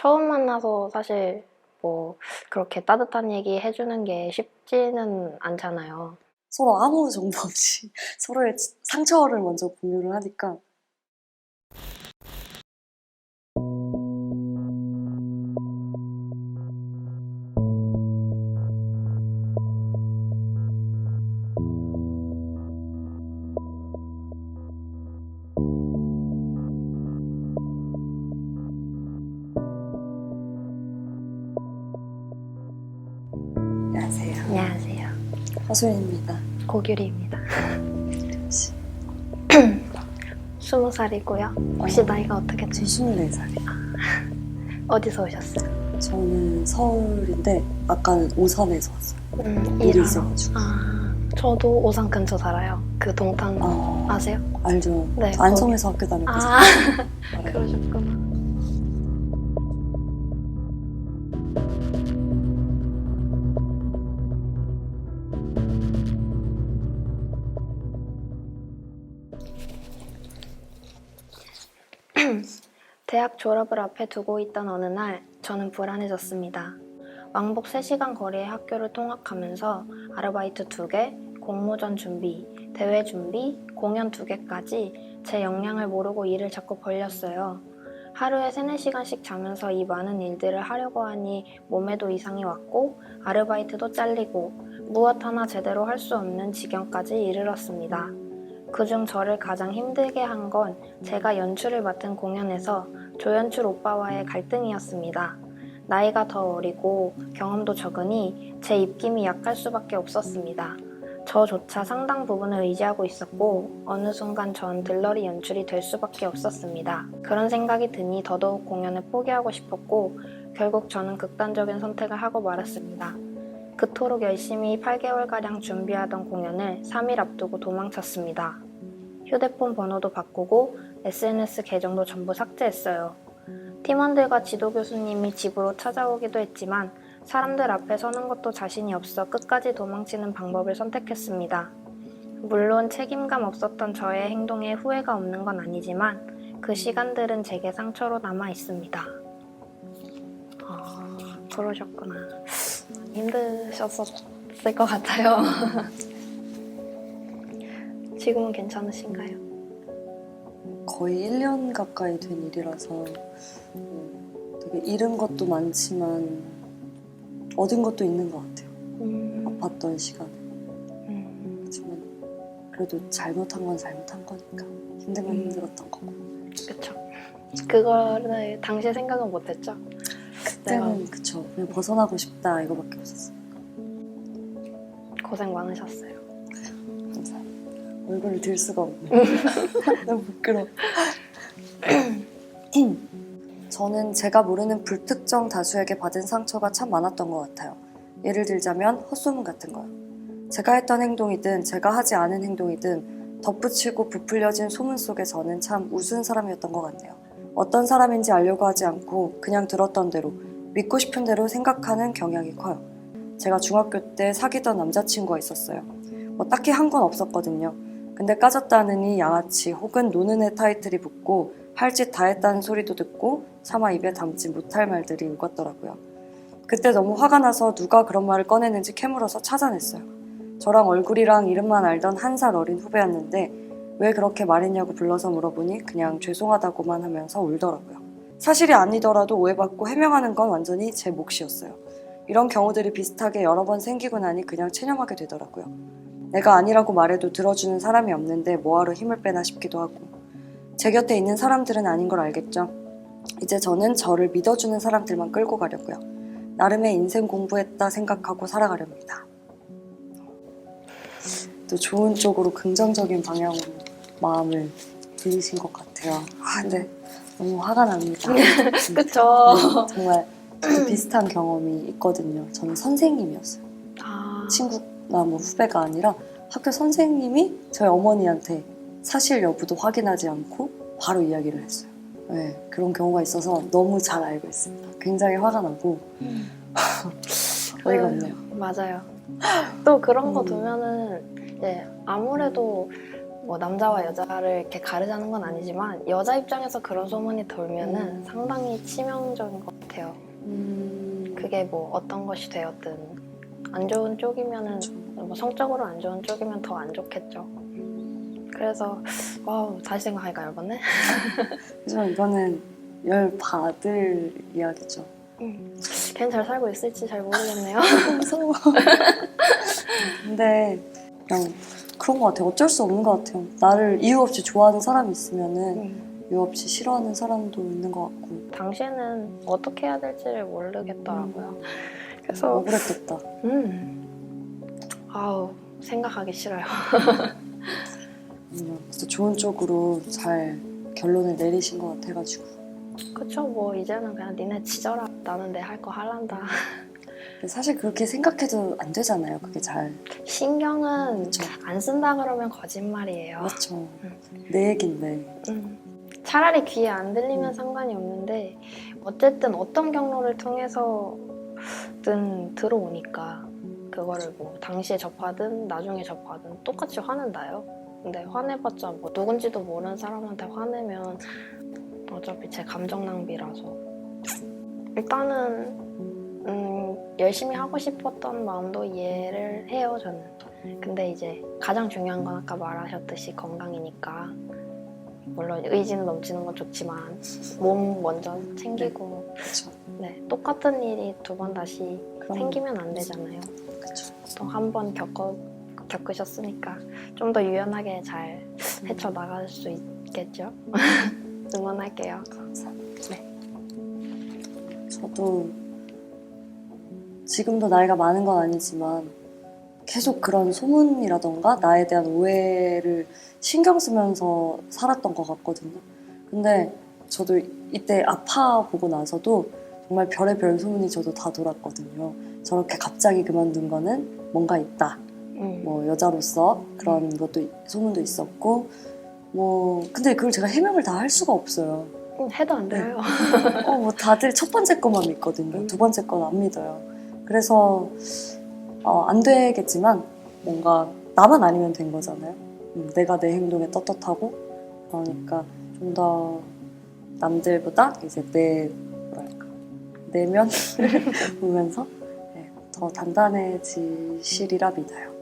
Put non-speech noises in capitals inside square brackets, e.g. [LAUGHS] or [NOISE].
처음 만나서 사실 뭐 그렇게 따뜻한 얘기 해주는 게 쉽지는 않잖아요. 서로 아무 정보 없이 [LAUGHS] 서로의 상처를 먼저 공유를 하니까 안녕하세요. 허수연입니다. 고규리입니다. [CLEARS THROAT] 스무 살이고요. 혹시 나이가 어떻게 저 되시죠? 24살이에요. 어디서 오셨어요? 저는 서울인데 아까는 오산에서 왔어요. 음, 일이 일하러. 있어가지고. 아, 저도 오산 근처 살아요. 그 동탄 아, 아세요? 알죠. 네, 저 안성에서 학교 다녔거든요. 아. [LAUGHS] 그러셨구나. 대학 졸업을 앞에 두고 있던 어느 날 저는 불안해졌습니다. 왕복 3시간 거리의 학교를 통학하면서 아르바이트 2개, 공모전 준비, 대회 준비, 공연 2개까지 제 역량을 모르고 일을 자꾸 벌렸어요. 하루에 3, 4시간씩 자면서 이 많은 일들을 하려고 하니 몸에도 이상이 왔고 아르바이트도 잘리고 무엇 하나 제대로 할 수 없는 지경까지 이르렀습니다. 그중 저를 가장 힘들게 한 건 제가 연출을 맡은 공연에서 조연출 오빠와의 갈등이었습니다. 나이가 더 어리고 경험도 적으니 제 입김이 약할 수밖에 없었습니다. 저조차 상당 부분을 의지하고 있었고 어느 순간 전 들러리 연출이 될 수밖에 없었습니다. 그런 생각이 드니 더더욱 공연을 포기하고 싶었고 결국 저는 극단적인 선택을 하고 말았습니다. 그토록 열심히 8개월가량 준비하던 공연을 3일 앞두고 도망쳤습니다. 휴대폰 번호도 바꾸고 SNS 계정도 전부 삭제했어요. 팀원들과 지도 교수님이 집으로 찾아오기도 했지만 사람들 앞에 서는 것도 자신이 없어 끝까지 도망치는 방법을 선택했습니다. 물론 책임감 없었던 저의 행동에 후회가 없는 건 아니지만 그 시간들은 제게 상처로 남아 있습니다. 아, 그러셨구나. 힘드셨을 것 같아요. [LAUGHS] 지금은 괜찮으신가요? 거의 1년 가까이 된 일이라서 음, 되게 잃은 것도 많지만 얻은 것도 있는 것 같아요. 음, 아팠던 시간에. 음, 그렇지만 그래도 잘못한 건 잘못한 거니까 힘든 건 음. 힘들었던 거고. 그쵸. 그거를 당시에 생각은 못했죠. 그때는 그쵸. 그냥 벗어나고 싶다 이거밖에 없었어요. 고생 많으셨어요. 얼굴을 들 수가 없네. [LAUGHS] 너무 부끄러워. [CLEARS THROAT] 저는 제가 모르는 불특정 다수에게 받은 상처가 참 많았던 것 같아요. 예를 들자면 헛소문 같은 거요. 제가 했던 행동이든 제가 하지 않은 행동이든 덧붙이고 부풀려진 소문 속에 저는 참 우스운 사람이었던 것 같네요. 어떤 사람인지 알려고 하지 않고 그냥 들었던 대로 믿고 싶은 대로 생각하는 경향이 커요. 제가 중학교 때 사귀던 남자친구가 있었어요. 뭐 딱히 한 건 없었거든요. 근데 까졌다느니 양아치 혹은 노는 애 타이틀이 붙고 할 짓 다 했다는 소리도 듣고 차마 입에 담지 못할 말들이 오갔더라고요. 그때 너무 화가 나서 누가 그런 말을 꺼내는지 캐물어서 찾아냈어요. 저랑 얼굴이랑 이름만 알던 한 살 어린 후배였는데 왜 그렇게 말했냐고 불러서 물어보니 그냥 죄송하다고만 하면서 울더라고요. 사실이 아니더라도 오해받고 해명하는 건 완전히 제 몫이었어요. 이런 경우들이 비슷하게 여러 번 생기고 나니 그냥 체념하게 되더라고요. 내가 아니라고 말해도 들어주는 사람이 없는데 뭐하러 힘을 빼나 싶기도 하고 제 곁에 있는 사람들은 아닌 걸 알겠죠. 이제 저는 저를 믿어주는 사람들만 끌고 가려고요. 나름의 인생 공부했다 생각하고 살아가렵니다. 또 좋은 쪽으로 긍정적인 방향으로 마음을 들이신 것 같아요. 아, 근데 너무 화가 납니다. [LAUGHS] 그쵸. 네, 정말 저도 비슷한 경험이 있거든요. 저는 선생님이었어요. 아, 친구 나 뭐 후배가 아니라 학교 선생님이 저희 어머니한테 사실 여부도 확인하지 않고 바로 이야기를 했어요. 네, 그런 경우가 있어서 너무 잘 알고 있습니다. 굉장히 화가 나고 음, 어이가 없네요. 맞아요. 또 그런 거 음. 두면은 이제 아무래도 뭐 남자와 여자를 이렇게 가르자는 건 아니지만 여자 입장에서 그런 소문이 돌면은 음. 상당히 치명적인 것 같아요. 음, 그게 뭐 어떤 것이 되었든 안 좋은 쪽이면은 그쵸. 뭐 성적으로 안 좋은 쪽이면 더 안 좋겠죠. 그래서 와우 다시 생각하니까 열받네. [LAUGHS] 그래서 이거는 열 받을 이야기죠. 걔는 잘 살고 있을지 잘 모르겠네요. [LAUGHS] 무서워. 근데 그냥 그런 것 같아요. 어쩔 수 없는 것 같아요. 나를 이유 없이 좋아하는 사람이 있으면은 음. 이유 없이 싫어하는 사람도 있는 것 같고 당시에는 어떻게 해야 될지를 모르겠더라고요. 그래서 억울했겠다. 음 아우 생각하기 싫어요. [LAUGHS] 음, 그래서 좋은 쪽으로 잘 결론을 내리신 것 같아가지고 그쵸 뭐 이제는 그냥 니네 지져라. 나는 내 할 거 할란다. 근데 사실 그렇게 생각해도 안 되잖아요. 그게 잘 신경은 그쵸. 안 쓴다 그러면 거짓말이에요. 그렇죠. 내 얘긴데 음. 차라리 귀에 안 들리면 상관이 없는데 어쨌든 어떤 경로를 통해서든 들어오니까 그거를 뭐 당시에 접하든 나중에 접하든 똑같이 화낸다요. 근데 화내봤자 뭐 누군지도 모르는 사람한테 화내면 어차피 제 감정 낭비라서 일단은 음, 열심히 하고 싶었던 마음도 이해를 해요 저는. 근데 이제 가장 중요한 건 아까 말하셨듯이 건강이니까 물론 의지는 넘치는 건 좋지만 몸 먼저 챙기고 그렇죠. 네, 똑같은 일이 두 번 다시 그럼 생기면 안 되잖아요. 그렇죠. 또한 번 겪어 겪으셨으니까 좀 더 유연하게 잘 헤쳐 나갈 수 있겠죠. [LAUGHS] 응원할게요. 감사합니다. 네. 저도 지금도 나이가 많은 건 아니지만 계속 그런 소문이라던가 나에 대한 오해를 신경 쓰면서 살았던 것 같거든요. 근데 저도 이때 아파 보고 나서도 정말 별의별 소문이 저도 다 돌았거든요. 저렇게 갑자기 그만둔 거는 뭔가 있다. 음. 뭐 여자로서 그런 것도 소문도 있었고 뭐 근데 그걸 제가 해명을 다 할 수가 없어요. 음, 해도 안 돼요. 어, 뭐 다들 첫 번째 것만 믿거든요. 두 번째 건 안 믿어요. 그래서 어, 안 되겠지만 뭔가 나만 아니면 된 거잖아요. 음, 내가 내 행동에 떳떳하고 그러니까 좀 더 남들보다 이제 내 뭐랄까 내면을 [LAUGHS] 보면서 네, 더 단단해지시리라 믿어요.